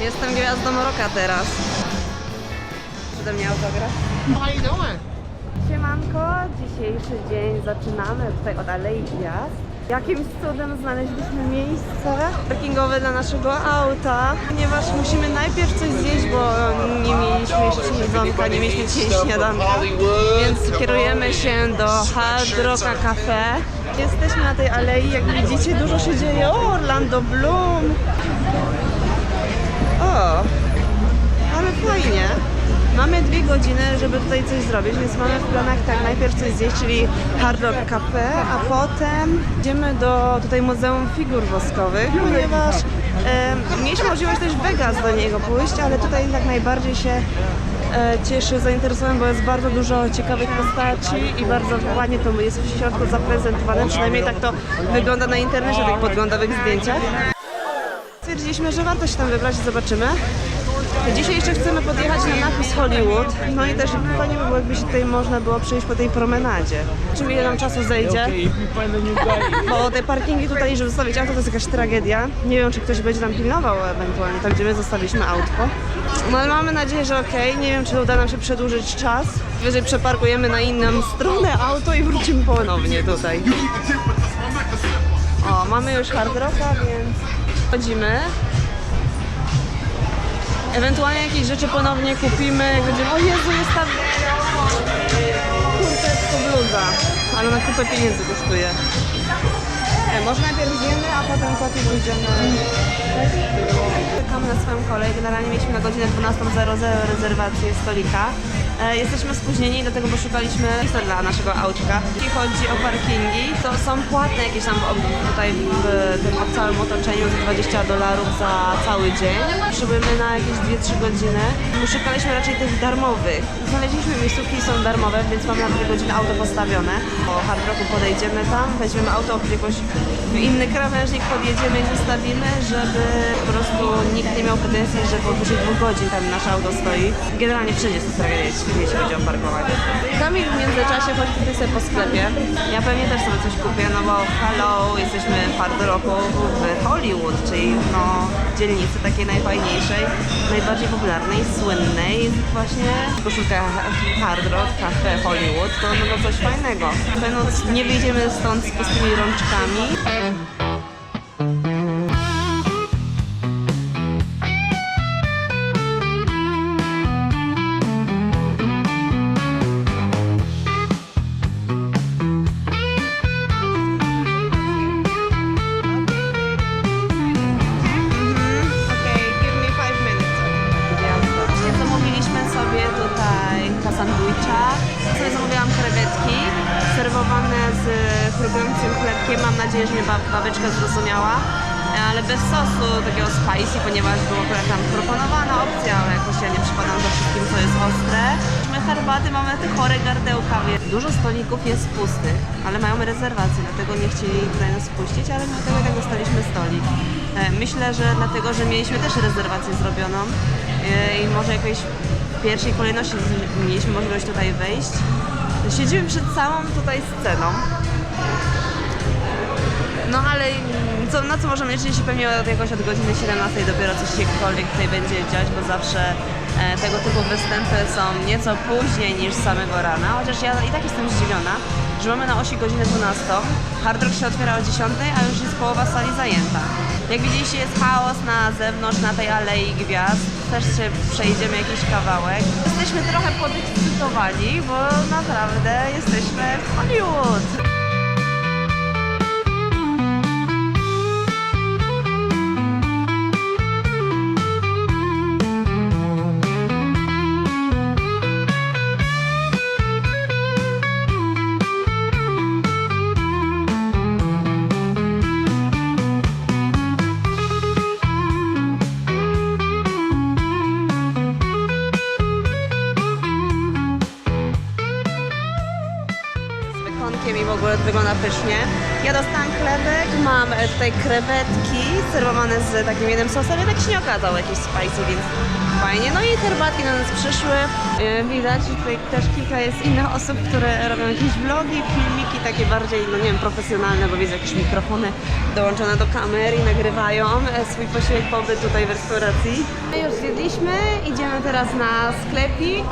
Jestem gwiazdą roka teraz. Przede mnie autograf. How you doing? Siemanko, dzisiejszy dzień zaczynamy tutaj od Alei Gwiazd. Jakimś cudem znaleźliśmy miejsce parkingowe dla naszego auta, ponieważ musimy najpierw coś zjeść, bo nie mieliśmy jeszcze jedzonka, nie mieliśmy dzisiaj śniadanka, więc kierujemy się do Hard Rocka Cafe. Jesteśmy na tej alei, jak widzicie dużo się dzieje. O, Orlando Bloom! O, ale fajnie. Mamy dwie godziny, żeby tutaj coś zrobić, więc mamy w planach tak najpierw coś zjeść, czyli Hard Rock Cafe, a potem idziemy do tutaj Muzeum Figur Woskowych, ponieważ e, mieliśmy możliwość też Vegas do niego pójść, ale tutaj tak najbardziej się e, cieszy zainteresowałem, bo jest bardzo dużo ciekawych postaci i bardzo ładnie to jest w środku zaprezentowane, przynajmniej tak to wygląda na internecie, tych podglądowych zdjęciach. Stwierdziliśmy, że warto się tam wybrać i zobaczymy. Dzisiaj jeszcze chcemy podjechać na napis Hollywood. No i też fajnie by było, jakby się tutaj można było przejść po tej promenadzie. Czym ile nam czasu zejdzie? Bo te parkingi tutaj, żeby zostawić auto, to jest jakaś tragedia. Nie wiem, czy ktoś będzie tam pilnował ewentualnie tam, gdzie my zostawiliśmy autko. No ale mamy nadzieję, że okej. Nie wiem, czy uda nam się przedłużyć czas. Wyżej przeparkujemy na inną stronę auto i wrócimy ponownie tutaj. O, mamy już hard rocka, więc chodzimy. Ewentualnie jakieś rzeczy ponownie kupimy, jak będziemy... O Jezu, jest ta... Kurczę, to bluza, ale na kupę pieniędzy kosztuje. E, może najpierw zjemy, a potem koty pójdziemy. Czekamy na swoją kolej. Generalnie mieliśmy na godzinę 12.00 rezerwację stolika. E, jesteśmy spóźnieni, dlatego bo szukaliśmy miejsca dla naszego autka. Jeśli chodzi o parkingi, to są płatne jakieś tam tutaj w tym całym otoczeniu za 20 dolarów za cały dzień. Potrzebujemy na jakieś 2-3 godziny. Szukaliśmy raczej tych darmowych. Znaleźliśmy miejscówki, są darmowe, więc mamy na 2 godziny auto postawione. Po hard rocku podejdziemy tam, weźmiemy auto, jakoś w inny krawężnik podjedziemy i zostawimy, żeby po prostu nikt nie miał pretensji, że powyżej dwóch godzin tam nasze auto stoi. Generalnie wszędzie jest to tragedia, jeśli chodzi o parkowanie. Kamil w międzyczasie chodzi tutaj sobie po sklepie. Ja pewnie też sobie coś kupię, no bo hello, jesteśmy w hard rocku w Hollywood, czyli no dzielnicy takiej najfajniejszej, najbardziej popularnej, słynnej właśnie koszulka Hard Rock Cafe Hollywood, to no, to coś fajnego. Pewno nie wyjdziemy stąd z pustymi rączkami. Serwowane z chrupiącym chlebkiem. Mam nadzieję, że mnie bab- babeczka zrozumiała. E, Ale bez sosu takiego spicy, ponieważ była akurat tam proponowana opcja, ale jakoś ja nie przypadam za wszystkim, co jest ostre. My herbaty mamy te chore gardełka, więc dużo stolików jest pustych, ale mają rezerwację, dlatego nie chcieli tutaj nas wpuścić, ale my tego tak dostaliśmy stolik. E, Myślę, że dlatego, że mieliśmy też rezerwację zrobioną e, i może jakoś w pierwszej kolejności mieliśmy możliwość tutaj wejść. Siedzimy przed całą tutaj sceną. No ale mm, co, na co możemy liczyć, jeśli pewnie od jakoś od godziny 17 dopiero coś się tutaj będzie dziać, bo zawsze e, tego typu występy są nieco później niż samego rana, chociaż ja i tak jestem zdziwiona, że mamy na osi godzinę 12, Hard Rock się otwiera o 10, a już jest połowa sali zajęta. Jak widzieliście jest chaos na zewnątrz, na tej alei gwiazd, też się przejdziemy jakiś kawałek. Jesteśmy trochę podekscytowani, bo naprawdę jesteśmy w Hollywood. Bekonkiem i w ogóle wygląda pysznie. Ja dostałam chlebek, mam e, tutaj krewetki serwowane z takim jednym sosem. Ja tak się nie okazał jakiś spicy, więc fajnie. No i herbatki na nas przyszły. E, Widać, tutaj też kilka jest innych osób, które robią jakieś vlogi, filmiki takie bardziej, no nie wiem, profesjonalne, bo widzę jakieś mikrofony dołączone do kamery i nagrywają e, swój posiłek pobyt tutaj w restauracji. My już zjedliśmy, idziemy teraz na sklepik.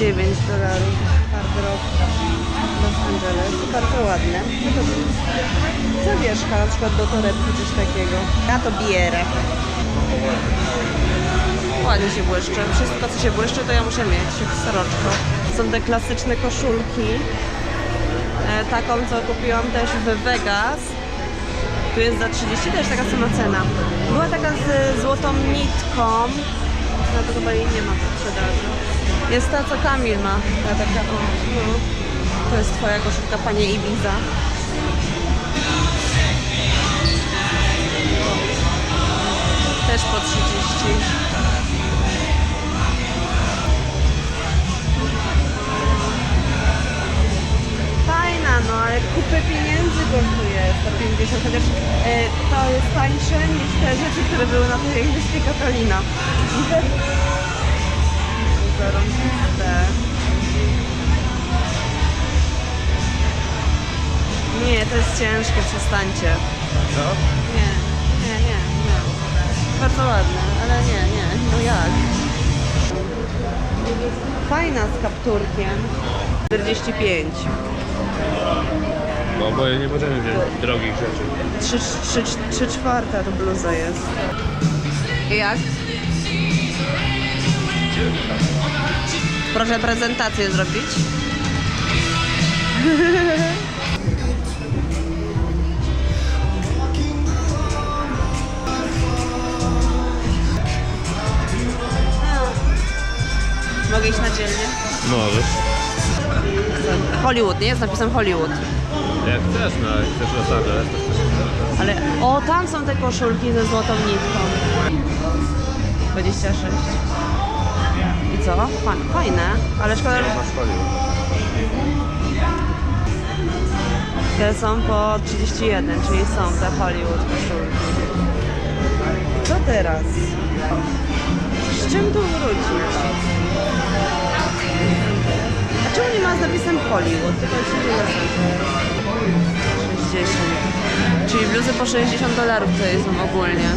9 dolarów Hard Los Angeles. Bardzo ładne. No Zawieszka na przykład do torebki, coś takiego. Ja to bierę. Ładnie się błyszczy. Wszystko co się błyszczy to ja muszę mieć. Jak sroczko. Są te klasyczne koszulki. E, taką co kupiłam też w Vegas. Tu jest za 30 też taka sama cena. Była taka z złotą nitką. No to chyba jej nie ma w sprzedaży. Jest ta, co Kamil ma. Ta taka, o, no. To jest twoja koszulka, panie Ibiza. Też po 30. Fajna, no ale kupę pieniędzy kosztuje 150, chociaż e, to jest tańsze niż te rzeczy, które były na tej wyspie Katalina. Zarąbiste. Nie, to jest ciężkie, przestańcie. Co? Nie, nie, nie, nie. Bardzo ładne, ale nie, nie, no jak? Fajna z kapturkiem. 45. Bo oboje nie możemy wziąć drogich rzeczy. 3, 3, 3 czwarta to bluza jest. I jak? Proszę prezentację zrobić. Mogę iść na dzielnie? Możesz. Hollywood, nie? Jest napisem Hollywood. Jak chcesz, no jak chcesz Los Angeles, to chcesz. Ale o, tam są te koszulki ze złotą nitką. 26. Co? Fa- Fajne, ale szkoda, że te są po 31, czyli są te Hollywood koszulki. Co teraz? Z czym tu wrócić? A czemu nie ma z napisem Hollywood? Tylko da 60. Czyli bluzy po 60 dolarów tutaj są ogólnie.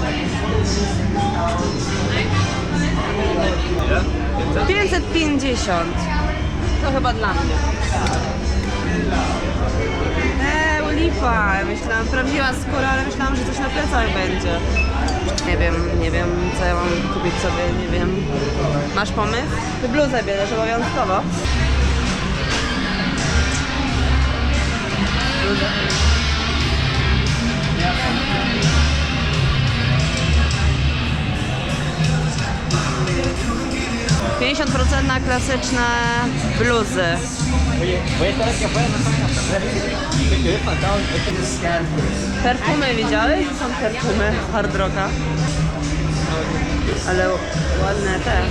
Ile? 550. To chyba dla mnie. Eee, lipa. Myślałam, prawdziwa skóra, ale myślałam, że coś na plecach będzie. Nie wiem, nie wiem, co ja mam kupić sobie, nie wiem. Masz pomysł? Ty bluzę bierzesz obowiązkowo. Bluzę. Pięćdziesiąt procent na klasyczne bluzy. Perfumy widziałeś? Są perfumy hard rocka. Ale ładne te.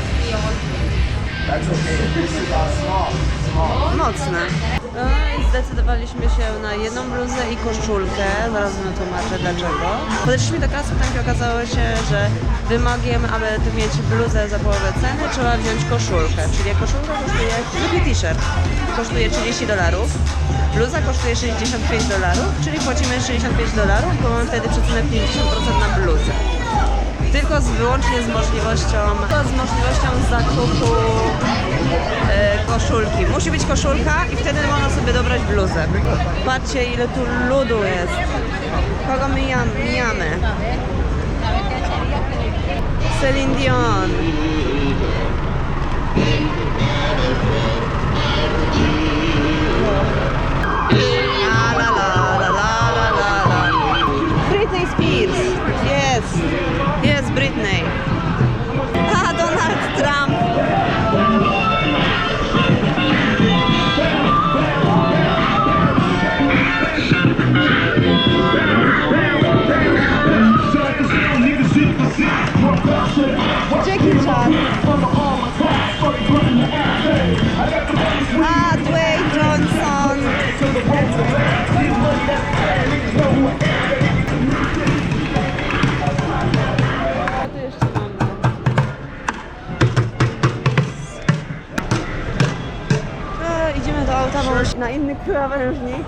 Mocne. No i zdecydowaliśmy się na jedną bluzę i koszulkę. Zaraz wam tłumaczę dlaczego. Podeszliśmy do kasy, tam okazało się, że wymogiem, aby tu mieć bluzę za połowę ceny, trzeba wziąć koszulkę. Czyli koszulka kosztuje, zwykły t-shirt, kosztuje 30 dolarów. Bluza kosztuje 65 dolarów, czyli płacimy 65 dolarów, bo mamy wtedy przecenę 50% na bluzę. Tylko z, wyłącznie z możliwością, tylko z możliwością zakupu e, koszulki. Musi być koszulka i wtedy można sobie dobrać bluzę. Patrzcie ile tu ludu jest. Kogo mijam, mijamy? Celine Dion. Ten krawężnik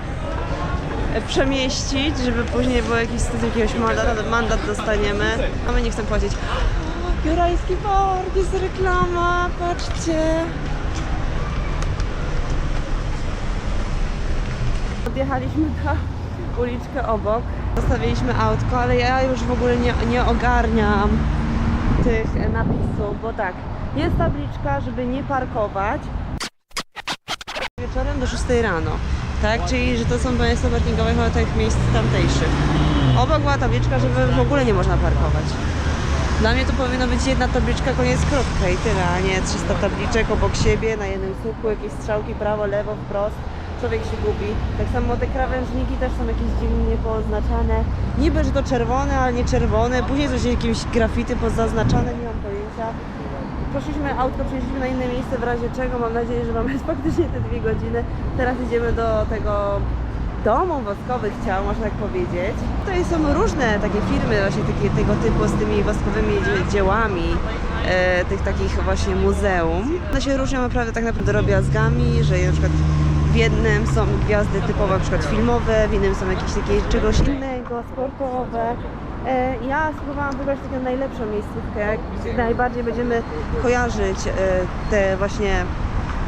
e, przemieścić, żeby później był jakiś z jakiegoś mandat, mandat dostaniemy, a my nie chcemy płacić. O, Jurajski Park, jest reklama, patrzcie. Odjechaliśmy na uliczkę obok, zostawiliśmy autko, ale ja już w ogóle nie, nie ogarniam tych napisów, bo tak, jest tabliczka, żeby nie parkować wieczorem do 6 rano, tak? Czyli, że to są miejsca parkingowe chyba tych miejsc tamtejszych. Obok była tabliczka, żeby w ogóle nie można parkować. Dla mnie to powinno być jedna tabliczka, koniec kropka i tyle, a nie 300 tabliczek obok siebie, na jednym słupku, jakieś strzałki prawo, lewo, wprost. Człowiek się gubi. Tak samo te krawężniki też są jakieś dziwnie pooznaczane. Niby, że to czerwone, ale nie czerwone. Później coś jakimś grafity pozaznaczone, nie mam pojęcia. Poszliśmy autko, przejeździliśmy na inne miejsce w razie czego. Mam nadzieję, że mamy faktycznie te dwie godziny. Teraz idziemy do tego domu woskowych ciał, można tak powiedzieć. Tutaj są różne takie firmy właśnie takie, tego typu z tymi woskowymi dzie- dziełami, e, tych takich właśnie muzeum. One się różnią naprawdę tak naprawdę drobiazgami, że na przykład w jednym są gwiazdy typowo na przykład filmowe, w innym są jakieś takie czegoś innego, sportowe. E, Ja spróbowałam wybrać taką najlepszą miejscówkę, jak najbardziej będziemy kojarzyć e, te właśnie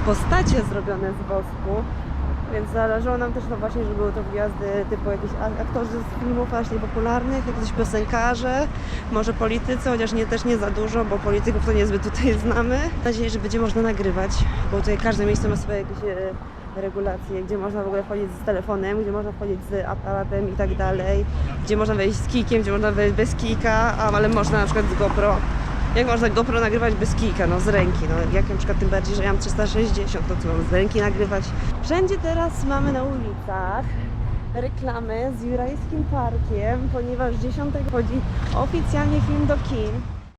postacie zrobione z wosku. Więc zależało nam też no właśnie, żeby były to gwiazdy typu jakieś aktorzy z filmów właśnie popularnych, jakieś piosenkarze, może politycy, chociaż nie, też nie za dużo, bo polityków to niezbyt tutaj znamy. Mam nadzieję, że będzie można nagrywać, bo tutaj każde miejsce ma swoje jakieś e, regulacje, gdzie można w ogóle wchodzić z telefonem, gdzie można wchodzić z aparatem i tak dalej, gdzie można wejść z kijkiem, gdzie można wejść bez kijka, ale można na przykład z GoPro. Jak można GoPro nagrywać bez kijka, no z ręki, no jak na przykład tym bardziej, że ja mam 360, to co mam z ręki nagrywać. Wszędzie teraz mamy na ulicach reklamy z Jurajskim Parkiem, ponieważ 10 wchodzi oficjalnie film do kin.